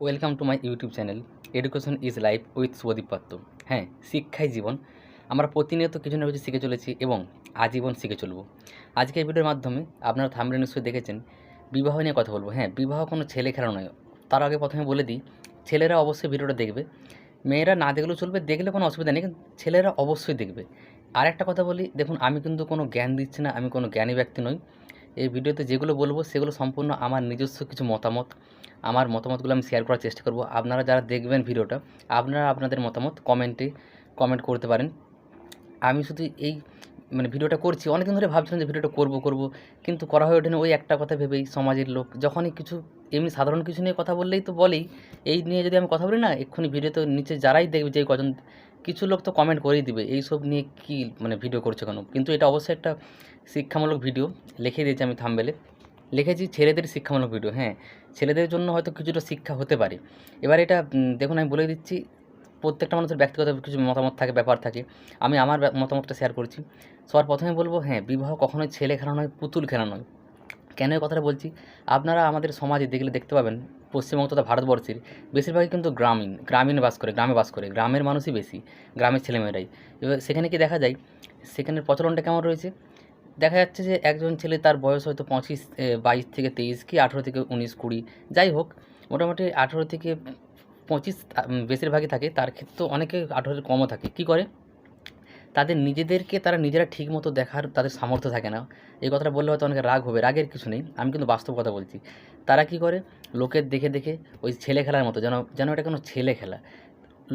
Welcome to my YouTube channel education is life with Shubhadeep Patra হ্যাঁ শিক্ষাই জীবন। আমরা প্রতিনিয়ত কিছু না কিছু শিখে চলেছি এবং আজীবন শিখে চলব। আজকে এই ভিডিওর মাধ্যমে আপনারা থামলে নিশ্চয়ই দেখেছেন। বিবাহ নিয়ে কথা বলব। হ্যাঁ বিবাহ কোনো ছেলে খেলা নয়। তার আগে প্রথমে বলে দিই, ছেলেরা অবশ্যই ভিডিওটা দেখবে। মেয়েরা না দেখলেও চলবে, দেখলে কোনো অসুবিধা নেই, কিন্তু ছেলেরা অবশ্যই দেখবে। আর একটা কথা বলি, দেখুন, আমি কিন্তু কোনো জ্ঞান দিচ্ছি না, আমি কোনো জ্ঞানী ব্যক্তি নই। এই ভিডিওতে যেগুলো বলব সেগুলো সম্পূর্ণ আমার নিজস্ব কিছু মতামত। আমার মতামতগুলো আমি শেয়ার করার চেষ্টা করব। আপনারা যারা দেখবেন ভিডিওটা, আপনারা আপনাদের মতামত কমেন্টে কমেন্ট করতে পারেন। আমি শুধু এই মানে ভিডিওটা করছি। অনেকদিন ধরে ভাবছিলাম যে ভিডিওটা করব করব। কিন্তু করা হয়ে ওঠেনি। ওই একটা কথা ভেবেই সমাজের লোক যখনই কিছু, এমনি সাধারণ কিছু নিয়ে কথা বললেই তো বলেই। এই নিয়ে যদি আমি কথা বলি না, এক্ষুনি ভিডিওতে নিচে যারাই দেখবে যে কজন কিছু লোক তো কমেন্ট করেই দিবে এই সব নিয়ে কী মানে ভিডিও করছ কেন? কিন্তু এটা অবশ্যই একটা শিক্ষামূলক ভিডিও লিখে দিয়েছি আমি থামবেলে লিখেছি ছেলেদের শিক্ষামূলক ভিডিও হ্যাঁ ছেলেদের জন্য হয়তো কিছুটা শিক্ষা হতে পারে। এবার এটা দেখুন আমি বলে দিচ্ছি, প্রত্যেকটা মানুষের ব্যক্তিগত কিছু মতামত থাকে, ব্যাপার থাকে। আমি আমার মতামতটা শেয়ার করছি। সবার প্রথমে বলব হ্যাঁ বিবাহ কখনোই ছেলে খেলা নয়, পুতুল খেলা নয়। কেন এই কথাটা বলছি? আপনারা আমাদের সমাজে দেখলে দেখতে পাবেন পশ্চিমবঙ্গ তথা ভারতবর্ষের বেশিরভাগই কিন্তু গ্রামীণ গ্রামীণ বাস করে, গ্রামে বাস করে, গ্রামের মানুষই বেশি, গ্রামের ছেলেমেয়েরাই। এবার সেখানে কি দেখা যায়, সেখানের প্রচলনটা কেমন রয়েছে? দেখা যাচ্ছে যে একজন ছেলে তার বয়স হয়তো পঁচিশ বাইশ থেকে তেইশ কি আঠেরো থেকে উনিশ, কুড়ি, যাই হোক, মোটামুটি আঠেরো থেকে পঁচিশ বেশিরভাগই থাকে, তার ক্ষেত্রে অনেকে আঠেরোর কমও থাকে। কী করে? তাদের নিজেদেরকে তারা নিজেরা ঠিক মতো দেখার তাদের সামর্থ্য থাকে না। এই কথাটা বললে হয়তো অনেকে রাগ হবে, রাগের কিছু নেই। আমি কিন্তু বাস্তব কথা বলছি। তারা কি করে? লোকের দেখে দেখে ওই ছেলে খেলার মতো, যেন যেন এটা কোনো ছেলে খেলা।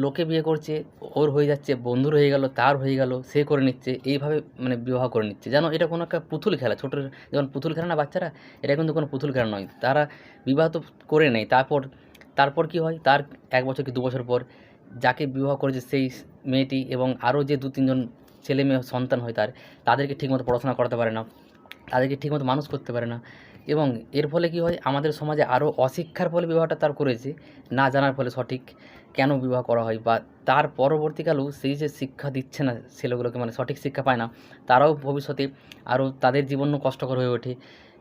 লোকে বিয়ে করছে, ওর হয়ে যাচ্ছে, বন্ধুর হয়ে গেল, তার হয়ে গেল, সে করে নিচ্ছে, এইভাবে মানে বিবাহ করে নিচ্ছে। যেন এটা কোনো একটা পুতুল খেলা, ছোটো যেমন পুতুল খেলা না বাচ্চারা, এটা কিন্তু কোনো পুতুল খেলা নয়। তারা বিবাহ তো করে নেয়, তারপর তারপর কি হয়? তার এক বছর কি দু বছর পর যাকে বিবাহ করেছে সেই মেয়েটি এবং আরও যে দু তিনজন ছেলে মেয়ে সন্তান হয় তার, তাদেরকে ঠিকমতো পড়াশোনা করাতে পারে না, তাদেরকে ঠিকমতো মানুষ করতে পারে না এবং এর ফলে কি হয়, আমাদের সমাজে আরও অশিক্ষার ফলে বিবাহটা তার করেছে, না জানার ফলে সঠিক কেন বিবাহ করা হয় বা তার পরবর্তীকালেও সেই যে শিক্ষা দিচ্ছে না ছেলেগুলোকে মানে সঠিক শিক্ষা পায় না, তারাও ভবিষ্যতে আরও তাদের জীবন কষ্টকর হয়ে ওঠে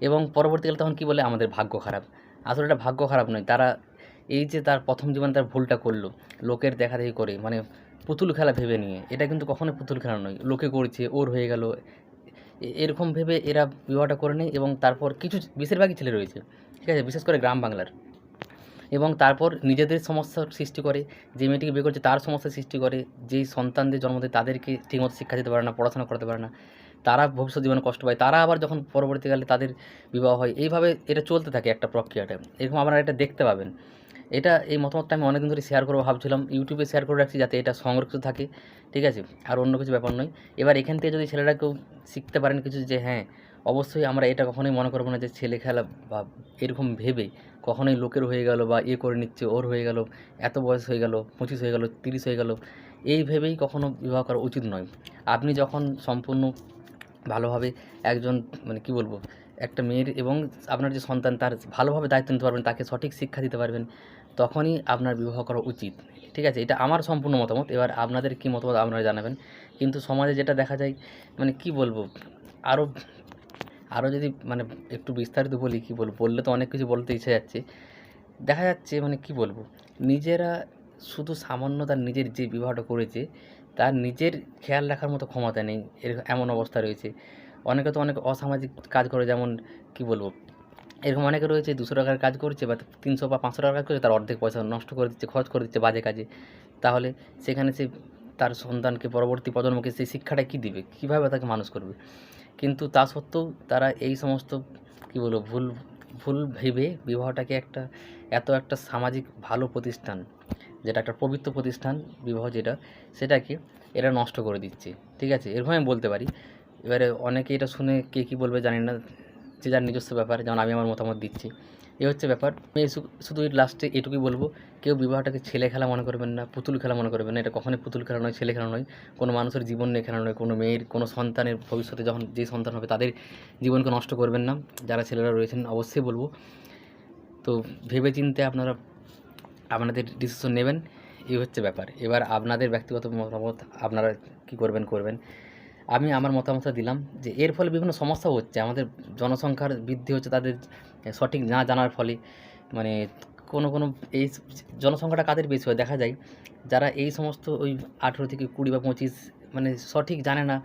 এবং পরবর্তীকালে তখন কী বলে, আমাদের ভাগ্য খারাপ। আসলে এটা ভাগ্য খারাপ নয়, তারা এই যে তার প্রথম জীবনে তার ভুলটা করল, লোকের দেখাদেখি করে মানে পুতুল খেলা ভেবে নিয়ে, এটা কিন্তু কখনোই পুতুল খেলা নয়। লোকে করছে, ওর হয়ে গেল। এরকম ভেবে এরা বিবাহটা করে নেয় এবং তারপর কিছু বেশিরভাগই ছেলে রয়েছে, ঠিক আছে? বিশেষ করে গ্রাম বাংলার। এবং তারপর নিজেদের সমস্যার সৃষ্টি করে, যে মেয়েটিকে বিয়ে করছে তার সমস্যার সৃষ্টি করে, যেই সন্তানদের জন্ম দেয় তাদেরকে ঠিকমতো শিক্ষা দিতে পারে না, পড়াশোনা করতে পারে না। তারা ভবিষ্যৎ জীবনে কষ্ট পায়। তারা আবার যখন পরবর্তীকালে তাদের বিবাহ হয়, এইভাবে এটা চলতে থাকে একটা প্রক্রিয়াটা। এরকম আপনারা এটা দেখতে পাবেন। এটা এই মতামতটা আমি অনেকদিন ধরে শেয়ার করব ভাবছিলাম ইউটিউবে শেয়ার করে রাখছি যাতে এটা সংরক্ষিত থাকে, ঠিক আছে? আর অন্য কিছু ব্যাপার নয়। এবার এখান থেকে যদি ছেলেরা কেউ শিখতে পারেন কিছু যে হ্যাঁ অবশ্যই আমরা এটা কখনোই মনে করব না যে, ছেলে খেলা বা এরকম ভেবে কখনোই লোকের হয়ে গেল বা ইয়ে করে নিচ্ছে, ওর হয়ে গেল, এত বয়স হয়ে গেল, পঁচিশ হয়ে গেল, তিরিশ হয়ে গেল, এই ভেবেই কখনো বিবাহ করা উচিত নয়। আপনি যখন সম্পূর্ণ ভালোভাবে একজন মানে কি বলব, একটা মেয়ের এবং আপনার যে সন্তান, তার ভালোভাবে দায়িত্ব নিতে পারবেন, তাকে সঠিক শিক্ষা দিতে পারবেন তখনই আপনার বিবাহ করা উচিত। ঠিক আছে? এটা আমার সম্পূর্ণ মতামত। এবার আপনাদের কী মতামত আপনারা জানাবেন। কিন্তু সমাজে যেটা দেখা যায় মানে কি বলব? আরও আরও যদি মানে একটু বিস্তারিত বলি, কী বলব? বললে তো অনেক কিছু বলতে ইচ্ছে যাচ্ছে। দেখা যাচ্ছে মানে কি বলব? নিজেরা শুধু সামান্য তার নিজের যে বিবাহটা করেছে, তার নিজের খেয়াল রাখার মতো ক্ষমতা নেই। এর এমন অবস্থা রয়েছে। অনেকে তো অনেক অসামাজিক কাজ করে, যেমন কি বলব? এরকম অনেকে রয়েছে দুশো টাকার কাজ করছে বা তিনশো বা পাঁচশো টাকার কাজ করছে, তার অর্ধেক পয়সা নষ্ট করে দিচ্ছে, খরচ করে দিচ্ছে বাজে কাজে। তাহলে সেখানে সে তার সন্তানকে, পরবর্তী প্রজন্মকে সেই শিক্ষাটা কী দিবে? কীভাবে তাকে মানুষ করবে? কিন্তু তা সত্ত্বেও তারা এই সমস্ত, কী বলব, ভুল ভুল ভেবে বিবাহটাকে একটা, এত একটা সামাজিক ভালো প্রতিষ্ঠান, যেটা একটা পবিত্র প্রতিষ্ঠান, বিবাহ যেটা, সেটাকে এরা নষ্ট করে দিচ্ছে। ঠিক আছে? এরকম আমি বলতে পারি। এবারে অনেকে এটা শুনে কে কী বলবে জানি না। যে যার নিজস্ব ব্যাপার, যেমন আমি আমার মতামত দিচ্ছি। এ হচ্ছে ব্যাপার। আমি শুধু লাস্টে এটুকুই বলব, কেউ বিবাহটাকে ছেলে খেলা মনে করবেন না, পুতুল খেলা মনে করবেন না। এটা কখনোই পুতুল খেলা নয়, ছেলে খেলা নয়। কোনো মানুষের জীবন নিয়ে খেলা নয়, কোনো মেয়ের, কোনো সন্তানের ভবিষ্যতে যখন যে সন্তান হবে, তাদের জীবনকে নষ্ট করবেন না। যারা ছেলেরা রয়েছেন, অবশ্যই বলব। তো ভেবে চিন্তে আপনারা আপনাদের ডিসিশন নেবেন এই হচ্ছে ব্যাপার। এবার আপনাদের ব্যক্তিগত মতামত, আপনারা কী করবেন করবেন। আমি আমার মতামতটা দিলাম যে এর ফলে বিভিন্ন সমস্যাও হচ্ছে। আমাদের জনসংখ্যার বৃদ্ধি হচ্ছে, তাদের সঠিক না জানার ফলে। মানে কোনো কোনো এই জনসংখ্যাটা কাদের বেশি হয় দেখা যায়, যারা এই সমস্ত ওই আঠেরো থেকে কুড়ি বা পঁচিশ মানে সঠিক জানে না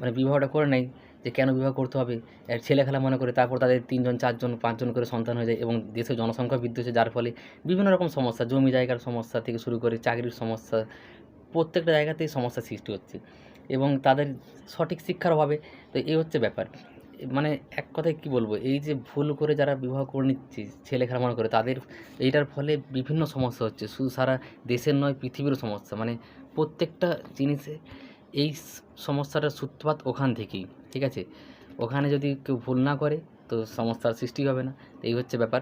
মানে বিবাহটা করে নেয় যে কেন বিবাহ করতে হবে আর ছেলে খেলা মনে করে তারপর তাদের তিনজন, চারজন, পাঁচজন করে সন্তান হয়ে যায় এবং দেশের জনসংখ্যা বৃদ্ধি হচ্ছে, যার ফলে বিভিন্ন রকম সমস্যা, জমি জায়গার সমস্যা থেকে শুরু করে চাকরির সমস্যা, প্রত্যেকটা জায়গাতেই সমস্যা সৃষ্টি হচ্ছে। এবং তাদের সঠিক শিক্ষার অভাবে। তো এই হচ্ছে ব্যাপার। মানে এক কথায় কী বলব, এই যে ভুল করে যারা বিবাহ করে নিচ্ছে, ছেলে মনে করে, তাদের এইটার ফলে বিভিন্ন সমস্যা হচ্ছে। শুধু সারা দেশের নয়, পৃথিবীরও সমস্যা। মানে প্রত্যেকটা জিনিসে এই সমস্যাটার সূত্রপাত ওখান থেকেই, ঠিক আছে? ওখানে যদি কেউ ভুল না করে, তো সমস্যার সৃষ্টি হবে না। এই হচ্ছে ব্যাপার।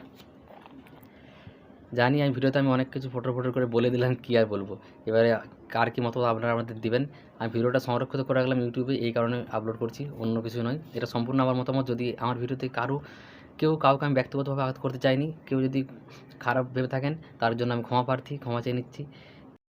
জানি আমি ভিডিওতে আমি অনেক কিছু ফটো ফটো করে বলে দিলাম, কী আর বলব? এবারে কার কী মতো আপনারা আমাদের দিবেন? আমি ভিডিওটা সংরক্ষিত করে রাখলাম ইউটিউবে এই কারণে আপলোড করছি, অন্য কিছু নয়। এটা সম্পূর্ণ আমার মতামত। যদি আমার ভিডিওতে কারও, কেউ কাউকে আমি ব্যক্তিগতভাবে আঘাত করতে চাইনি, কেউ যদি খারাপ ভেবে থাকেন, তার জন্য আমি ক্ষমা প্রার্থী, ক্ষমা চেয়ে নিচ্ছি।